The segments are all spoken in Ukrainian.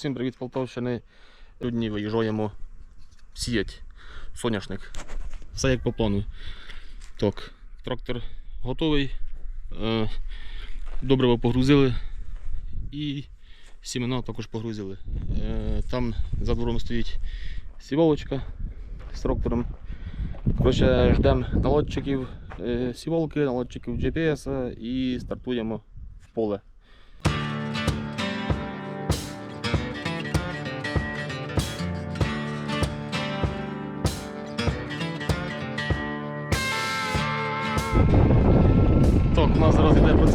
Всім привіт з Полтавщини. Сьогодні виїжджаємо сіяти соняшник. Все як по плану. Так, трактор готовий. Е, Добриво погрузили і сімена також погрузили. Е, Там за двором стоїть сіволочка з трактором. Коротше, ждемо наладчиків е, сіволки, наладчиків GPS і стартуємо в поле.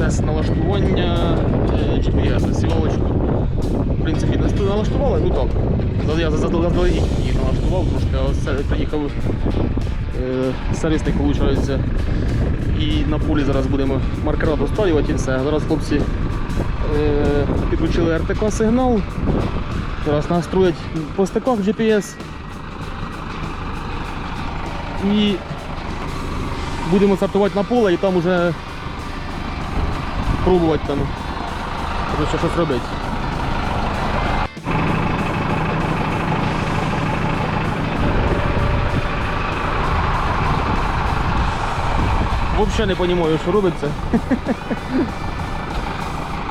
Процес налаштування е, GPS сівалочку. В принципі, налаштували, ну так. Я заздалегідь її налаштував трошки, приїхав е, сервісник, виходить. І на полі зараз будемо маркера достаювати і все. Зараз хлопці е, підключили РТК сигнал. Зараз настроять по стиках GPS. І будемо стартувати на поле і там уже пробувати там коротше, щось робити. Взагалі не розумію, що робиться.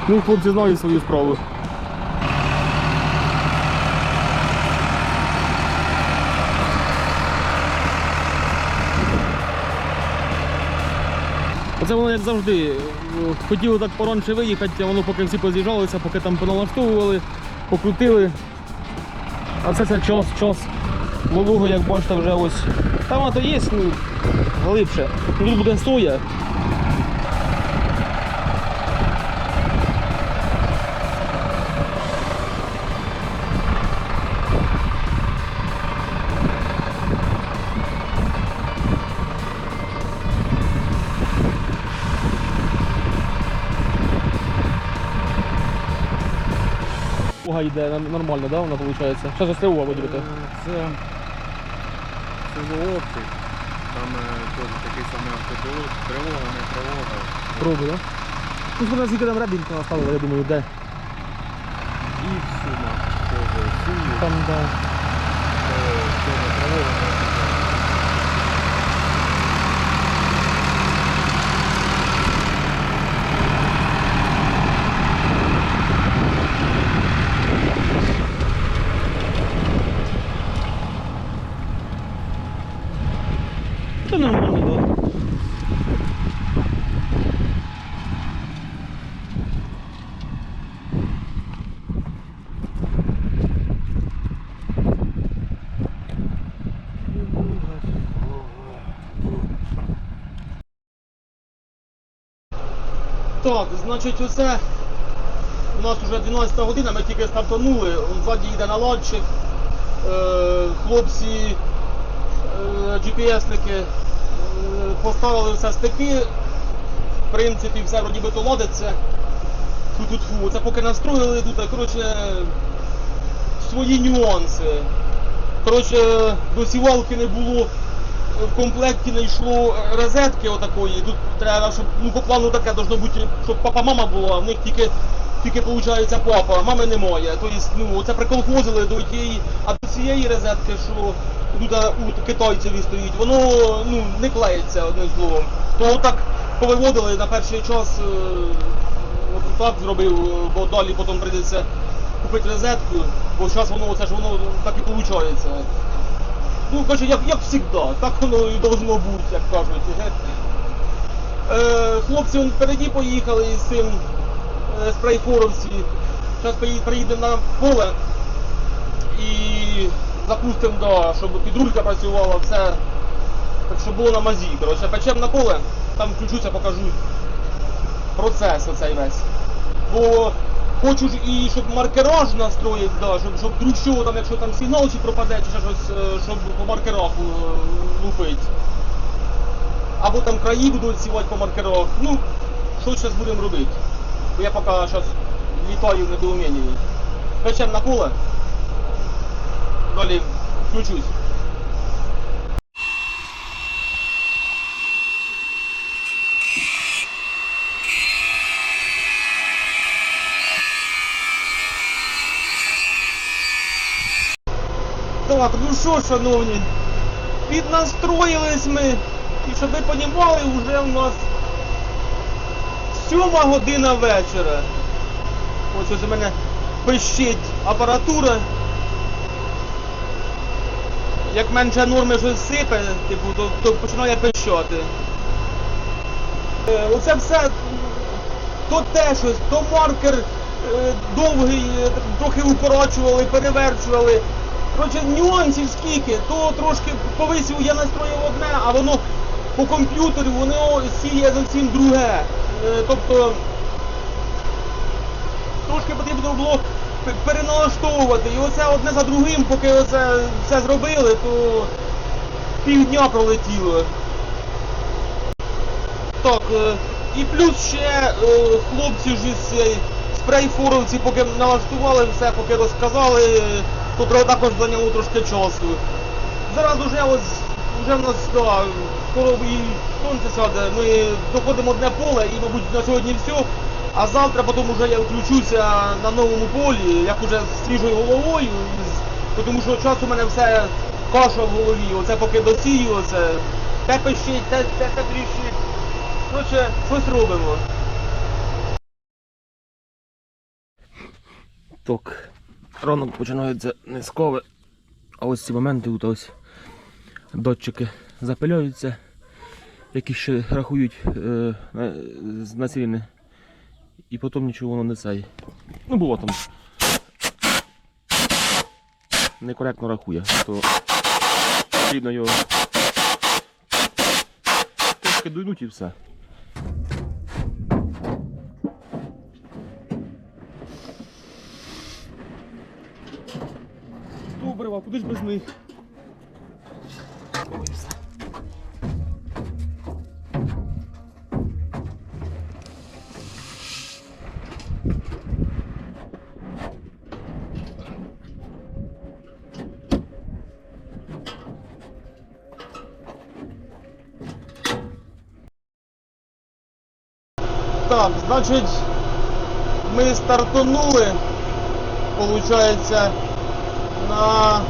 Ну, хлопці знають свою справу. Оце воно як завжди. Хотіли так поранше виїхати, а воно поки всі поз'їжджалися, поки там поналаштовували, покрутили. А це це час, час. Вологу, як бачите, вже ось. Там то є, ну, глибше. Тут буде соя. Йде нормально, да, вона виходить? Що за СТО ви виділити. Це СЗО оптик. Там е, теж такий самий автопілот. Тривога, не тривога. Пробуй, да? Ну, смотри, скільки там ребінка наставили, я думаю, де. І в сумах теж. Там, да. Теж тривога. не тривога. Це нормально, да. Так, значить, оце у нас вже 12 година, ми тільки стартанули, ззаді йде наладчик, е, хлопці, е, GPS-ники е, поставили все стики, в принципі, все вроді би то ладиться. Тут, тут, це поки настроїли тут, коротше, свої нюанси. Коротше, до не було, в комплекті не йшло розетки отакої. Тут треба, щоб ну, по плану таке должно бути, щоб папа-мама була, а в них тільки, тільки виходить папа, а мами немає. Тобто, ну, це приколхозили до тієї, а до цієї розетки, що тут у китайцеві стоїть, воно ну, не клеїться одним словом. То так повиводили на перший час, е, от так зробив, е, бо далі потім прийдеться купити розетку, бо зараз воно це ж воно так і виходить. Ну, каже, як, як завжди, так воно і должно бути, як кажуть. Е, хлопці вон впереді поїхали з цим е, спрейфоровці. Зараз приїдемо на поле і запустимо, да, щоб підрулька працювала, все. Так щоб було на мазі. Коротше, печемо на поле, там включуся, покажу процес оцей весь. Бо хочу ж і щоб маркераж настроїть, да, щоб, щоб вдруг що там, якщо там сигнал чи пропаде, чи щось, е, щоб по маркерах е, лупить. Або там краї будуть сівати по маркерах. Ну, що зараз будемо робити? Я поки зараз літаю в недоумінні. Печем на поле. Далі включусь. Що, шановні, піднастроїлись ми. І щоб ви понімали, вже в нас сьома година вечора. Ось ось у мене пищить апаратура. Як менше норми щось сипе, типу, то, то починає пищати. Е, Оце все то те щось, то маркер е, довгий, е, трохи укорочували, переверчували. Коротше, нюансів скільки, то трошки повисів, я настроїв одне, а воно по комп'ютері воно сіє зовсім друге. Е, Тобто трошки потрібно було переналаштовувати. І оце одне за другим, поки оце все зробили, то півдня пролетіло. Так, е, і плюс ще е, хлопці ж цієї спрей-форовці, поки налаштували все, поки розказали, треба також зайняло трошки часу. Зараз уже ось вже в нас да, скоро і сонце сяде. Ми доходимо одне поле і, мабуть, на сьогодні все. А завтра потім уже я включуся на новому полі, як уже з свіжою головою, тому що час у мене все каша в голові. Оце поки досію, оце те пищить, те, те, те тріщить. Коротше, щось робимо. Так, ранок починається з а ось ці моменти тут ось датчики запиляються, які ще рахують е, на, з- І потім нічого воно не цей. Ну було там. Некоректно рахує, то потрібно його трошки дуйнуть і все. Добре, а куди ж без них? Так, значить, ми стартанули, получається, на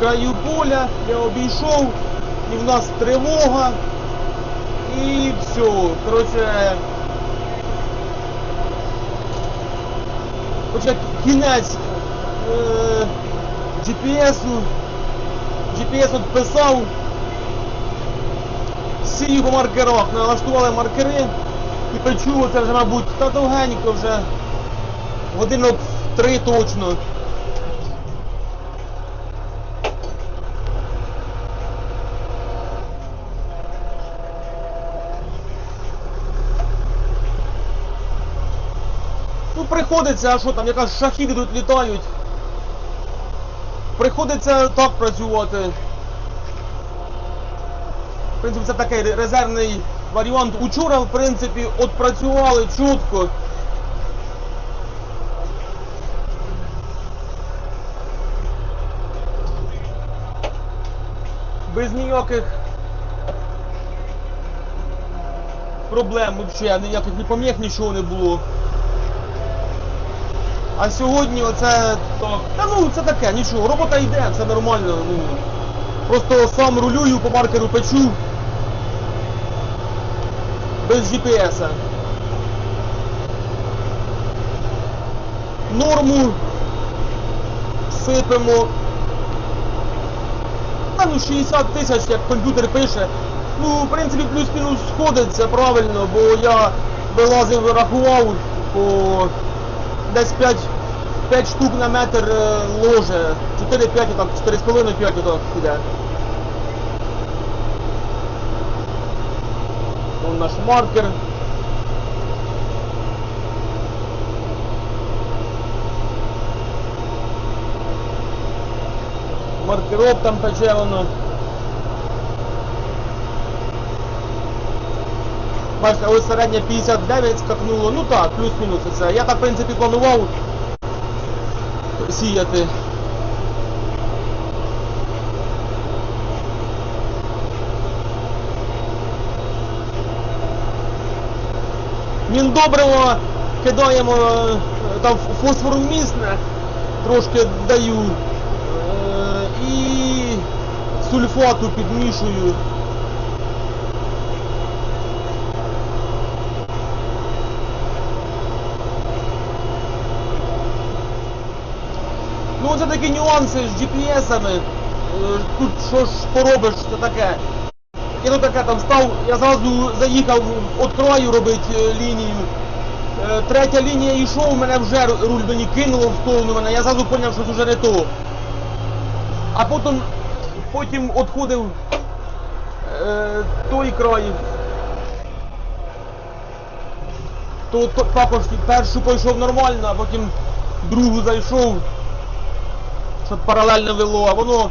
краю поля, я обійшов, і в нас тривога, і все. Коротше, Коротше, кінець е, GPS-у, GPS от писав, сію по маркерах, налаштували маркери. І печу, це вже, мабуть, та довгенько вже, годинок три точно. Приходиться, а що там, якраз шахіди тут літають. Приходиться так працювати. В принципі, це такий резервний варіант. Учора, в принципі, от працювали чітко. Без ніяких проблем взагалі, ніяких ні поміг, нічого не було. А сьогодні оце так. Та ну це таке, нічого, робота йде, все нормально. Ну, просто сам рулюю по маркеру печу. Без GPS. Норму сипемо. Та ну 60 тисяч, як комп'ютер пише. Ну, в принципі, плюс-мінус сходиться правильно, бо я вилазив, рахував по десь 5, 5 штук на метр е, ложе. 4-5, так, 4,5-5 так піде. Вон наш маркер. Маркерок там пече воно. Ось середня 59 скакнуло. Ну так, плюс-мінус це. Я так, в принципі, планував сіяти. Міндобриво кидаємо е, там фосфорумісне, трошки даю. Е, і сульфату підмішую. Ну це такі нюанси з GPS-ами. Е, Тут що ж поробиш, це таке. Я тут таке там став, я зразу заїхав від краю робити е, лінію. Е, Третя лінія йшов, мене вже руль мені кинуло в сторону мене, я зразу зрозумів, що це вже не то. А потім, потім відходив е, той край. То, то також першу пройшов нормально, а потім другу зайшов, щоб паралельно вело, а воно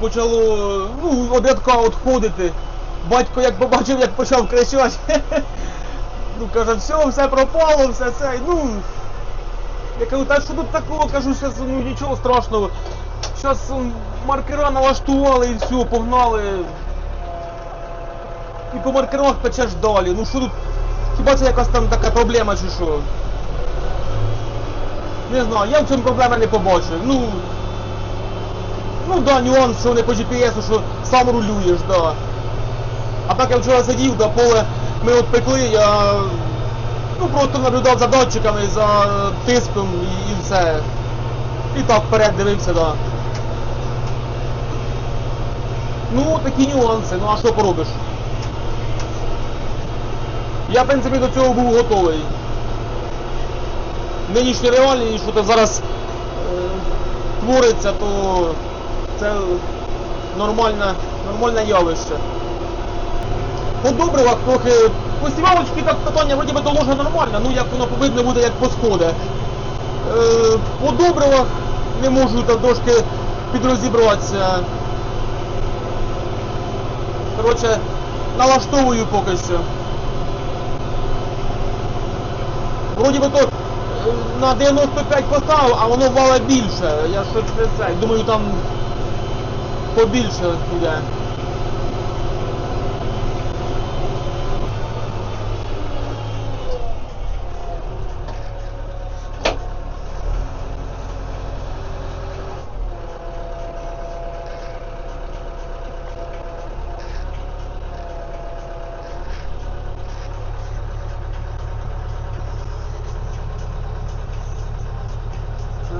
почало ну, од відходити. Батько як побачив, як почав кричати. Ну каже, все, все пропало, все це. Ну. Я кажу, та що тут такого? Кажу, зараз ну нічого страшного. Зараз маркера налаштували і все, погнали. І по маркерах печеш далі. Ну що тут? Хіба це якась там така проблема чи що? Не знаю, я в цьому проблеми не побачив. Ну. Ну да, нюанс, що не по GPS, що сам рулюєш, да. А так я вчора сидів, да, поле ми от пекли, я ну, просто наблюдав за датчиками, за тиском і, і все. І так вперед дивився, да. Ну, такі нюанси, ну а що поробиш? Я, в принципі, до цього був готовий. Нинішні реалії, що то зараз е, твориться, то це нормальне, нормальне явище. По добривах трохи посівалочки так питання вроді би доложено нормально, ну як воно повинно буде як по сходи. Е, по добривах не можу там трошки підрозібратися. Коротше, налаштовую поки що. Вроді би то на 95 поставив, а воно вале більше. Я щось не це. Думаю там побільше буде.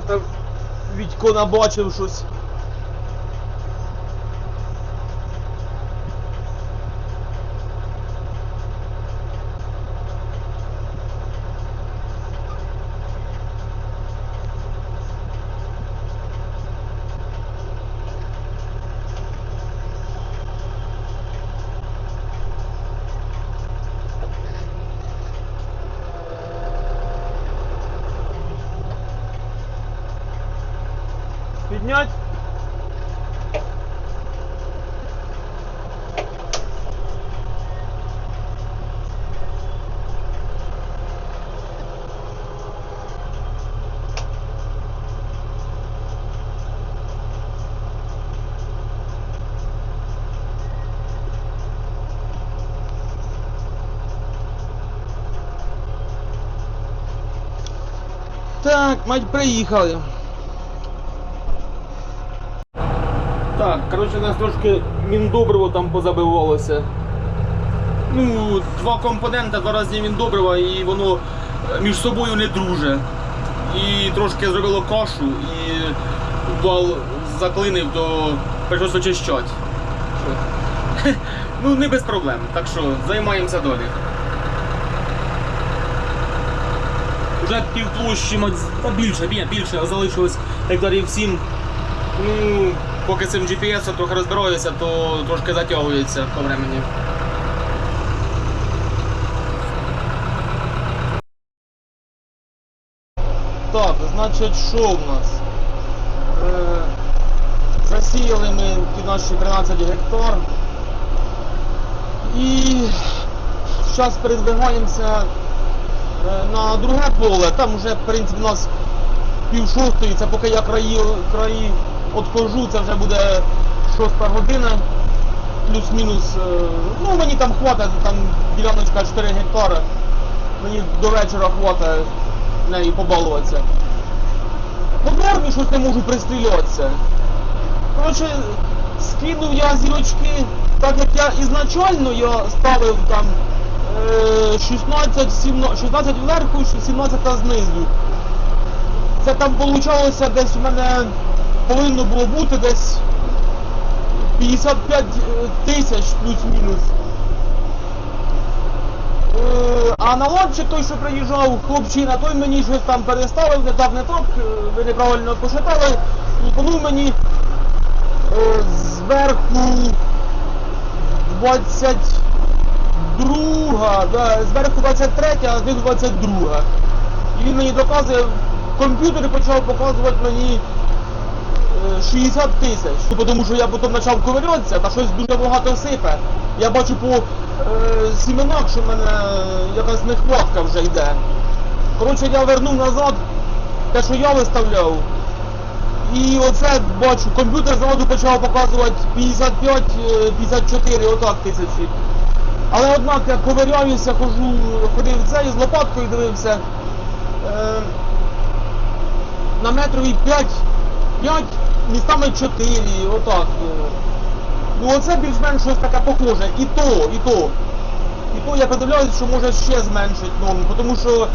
Там Відько набачив щось. Так, мать приїхали. Так, коротше, нас трошки міндобриво там позабивалося. Ну, два компоненти, два різні міндобрива, і воно е, між собою не друже. І трошки зробило кашу, і вал заклинив, то прийшлось очищати. Ну, не без проблем. Так що займаємося далі. Вже півплощі, та більше, бі- більше, залишилось гектарів 7. Ну, поки цим GPS трохи розбираюся, то трошки затягується по времені. Так, значить, що в нас? Е, засіяли ми ті наші 13 гектар. І зараз передвигаємося на друге поле. Там вже, в принципі, у нас пів шостої, це поки я краї, краї отхожу, це вже буде шоста година, плюс-мінус. е, Ну, мені там хватить, там діляночка 4 гектари. Мені до вечора хватить нею побалуватися. По нормі щось не можу пристрілюватися. Коротше, скинув я зірочки, так як я ізначально я ставив там 16 16 вверху, 17 знизу. Це там вийшло десь у мене повинно було бути десь 55 е, тисяч плюс-мінус. Е, а на лодчі той, що приїжджав хлопчина, той мені щось там переставив, не так, не так, е, ви неправильно пошатали, лупанув мені зверху 20 друга, да, зверху 23, а знизу 22. І він мені доказує, комп'ютер почав показувати мені е, 60 тисяч. Ну, тому що я потім почав ковирятися, та щось дуже багато сипе. Я бачу по е, сіменах, що в мене е, якась нехватка вже йде. Коротше, я вернув назад те, що я виставляв. І оце бачу, комп'ютер зразу почав показувати 55-54 е, отак тисячі. Але однак я ковиряюся, хожу, ходив в цей з лопаткою дивився. Е, на метрові 5, 5, містами 4, отак. е. Ну оце більш-менш щось таке похоже. І то, і то. І то я подивляюсь, що може ще зменшить норму, тому що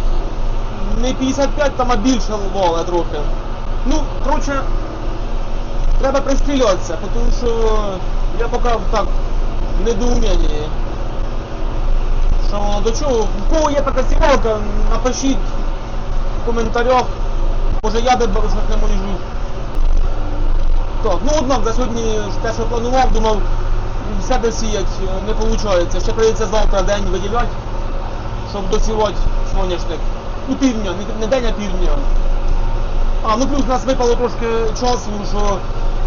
не 55 там, а більше вале трохи. Ну, коротше, треба пристрілятися, тому що я поки так в недоумінні. Що до чого? У кого є така сівалка, напишіть в коментарях. Може я де не можу. Так, ну однак за сьогодні те, що планував, думав, все досіять е, не виходить. Ще прийдеться завтра день виділяти, щоб досівати соняшник. Ну півдня, не, день, а півдня. А, ну плюс нас випало трошки часу, що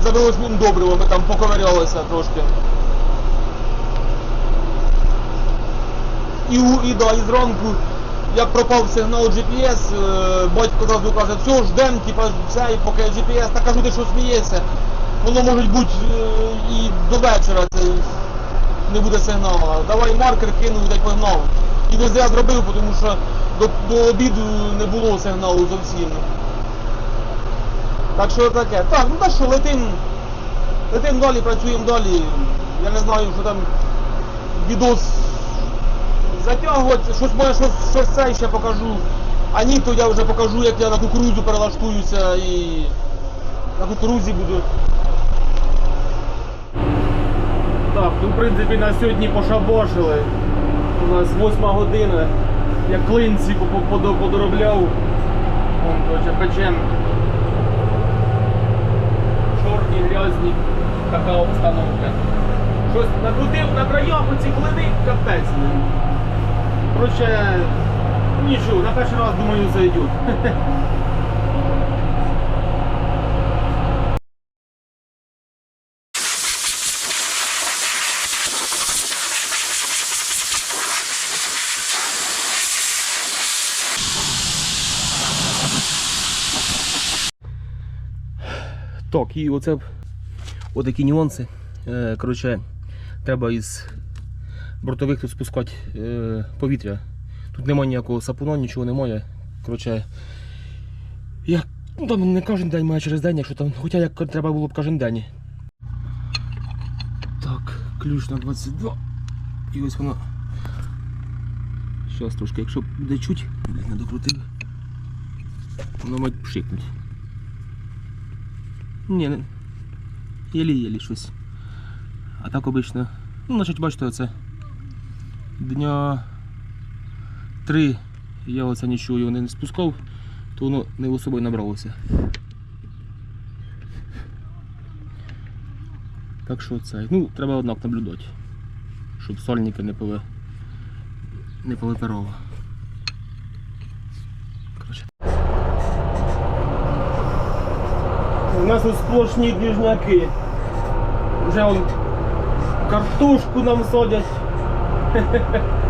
завелось ним добриво, ми там поковирялися трошки. І, у- і, да, і зранку, як пропав сигнал GPS, е, батько зразу каже, все, ждем, типа, все, і поки GPS, та кажу, ти що смієшся, воно може бути е, і до вечора це не буде сигналу. Давай маркер кинув й погнав. І не зря зробив, тому що до, до обіду не було сигналу зовсім. Так що таке. Так, ну так що летим, летим далі, працюємо далі. Я не знаю, що там відос затягувати, щось може щось, щось це ще покажу. А ні, то я вже покажу, як я на кукурудзу перелаштуюся і на кукурудзі буду. Так, ну в принципі на сьогодні пошабошили. У нас 8 година. Я клинці по- по- подоробляв. Вон, короче, печем. Чорні, грязні. Така обстановка. Щось накрутив на краях оці клини, капець. Короче, нічого, на перший раз думаю зайдуть. Так, і оце отакі нюанси. Е, коротше, треба із бортових тут спускати е, повітря. Тут немає ніякого сапуна, нічого немає. Коротше, я, ну там не кожен день має через день, якщо там, хоча як треба було б кожен день. Так, ключ на 22. І ось воно. Щас трошки, якщо буде чуть, не докрутив. Воно мать пшикнуть. Ні, не. Єлі-єлі щось. А так обично. Ну, значить, бачите, оце. Дня три я оце нічого його не спускав, то воно не особо й набралося. Так що це. Ну, треба однак наблюдати, щоб сольники не пове... не повипирало. У нас тут сплошні двіжняки. Вже он картошку нам садять. ハハハ。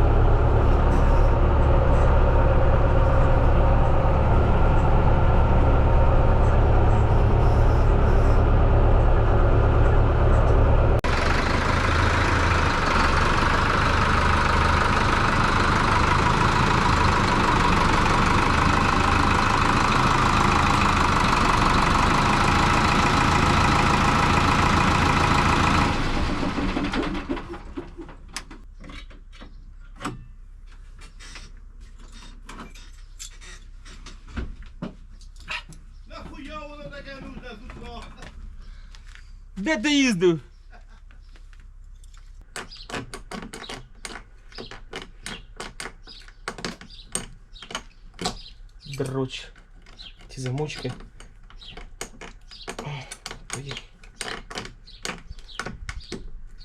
Де ти їздив? Дроч. Ці замочки.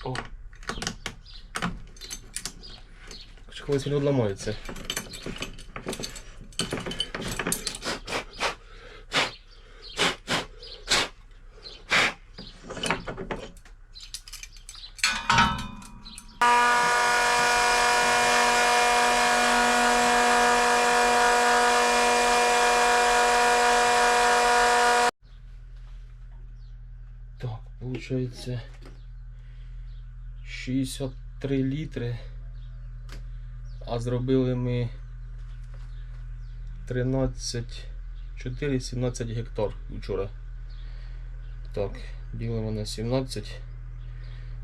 О. Він одламається. Получается 63 літри. А зробили ми 13 4 17 гектар вчора. Так, ділимо на 17.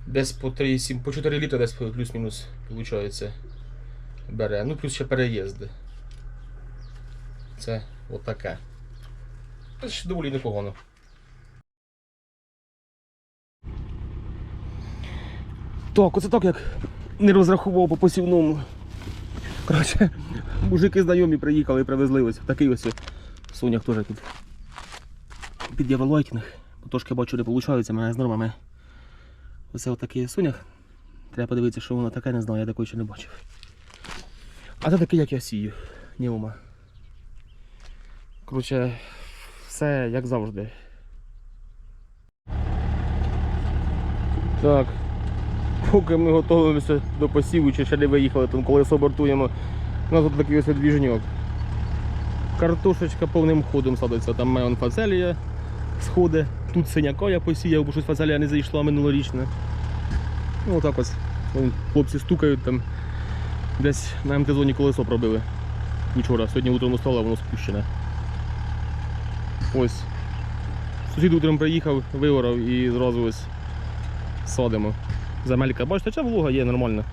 Десь по 3,7, по 4 літри десь плюс-мінус виходить. Бере. Ну плюс ще переїзди. Це отаке. Це ж доволі непогано. Так, оце так як не розрахував по посівному. Коротше, мужики знайомі приїхали і привезли ось такий ось сонях теж під, під Євролайтінг. Трошки бачу не виходить, мене з нормами. Оце отакий сонях. Треба подивитися, що воно таке, не знаю, я такої ще не бачив. А це такий, як я сію. Нєума. Коротше, все як завжди. Так, Поки ми готуємося до посіву, чи ще не виїхали, там колесо бортуємо. У нас тут такий ось двіжньок. Картошечка повним ходом садиться. Там моя он фацелія сходи. Тут синяка я посіяв, бо щось фацелія не зайшла минулорічна. Ну отак ось. Хлопці стукають там. Десь на МТ-зоні колесо пробили. Вчора, сьогодні утром стало, воно спущене. Ось. Сусід утром приїхав, виворав і зразу ось садимо. Земелька, бачите, ця волога є нормально.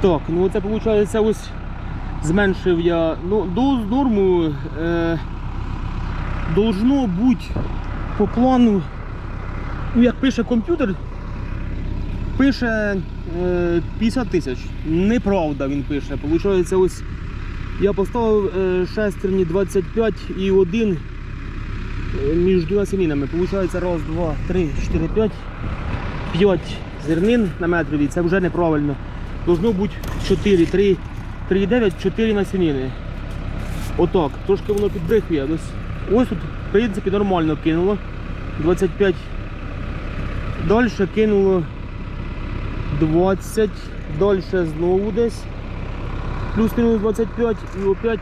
Так, ну це виходить ось зменшив я. Ну, до норму е, должно бути по плану, ну як пише комп'ютер, пише е, 50 тисяч. Неправда він пише. Получається, ось я поставив е, шестерні 25 і 1 е, між насінинами. Получається раз, два, три, чотири, п'ять. 5 зернин на метрові. Це вже неправильно. Должно бути 4, 3, 3,9, 4 насінини. Отак. Трошки воно підбрехує. Ось, ось тут, в принципі, нормально кинуло. 25. Далі кинуло 20, далі знову десь. Плюс-мінус 25 і опять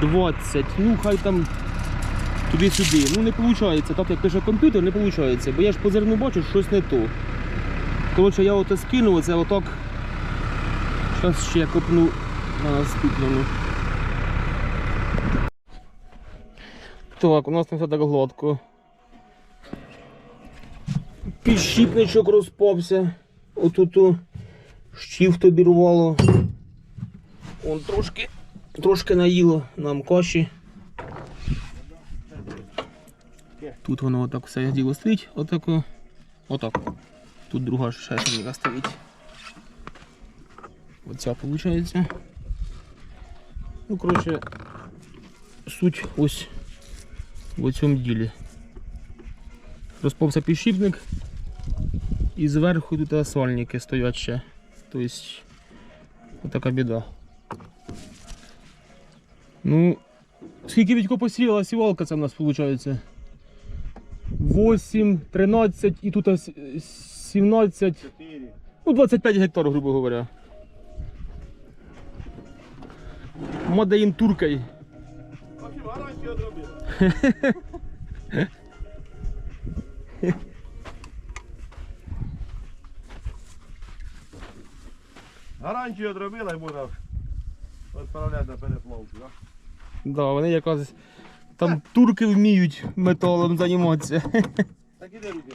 20. Ну, хай там туди-сюди. Ну не виходить, так як пише комп'ютер, не виходить. Бо я ж по зерну бачу, що щось не то. Коротше, я ото скинув, це отак. Зараз ще копну на наступному. Так, у нас не все так гладко. Підщіпничок розпався. Отут щів обірвало. Он трошки, трошки наїло нам каші. Тут воно отак все діло стоїть, отако. Отак. Тут друга шестерня стоїть. Оця виходить. Ну, коротше, суть ось в цьому ділі. Розповся підшипник і зверху тут асфальники стоять ще. Тобто, отака біда. Ну, скільки Вітько посіяла сівалка це в нас виходить? 8, 13 і тут 17, 4. ну 25 гектар, грубо говоря. В общем, гарантію одробили. Гарантію одробила і можна відправляти на переплавку, Да? Да, вони якраз там турки вміють металом займатися. Так іде руки.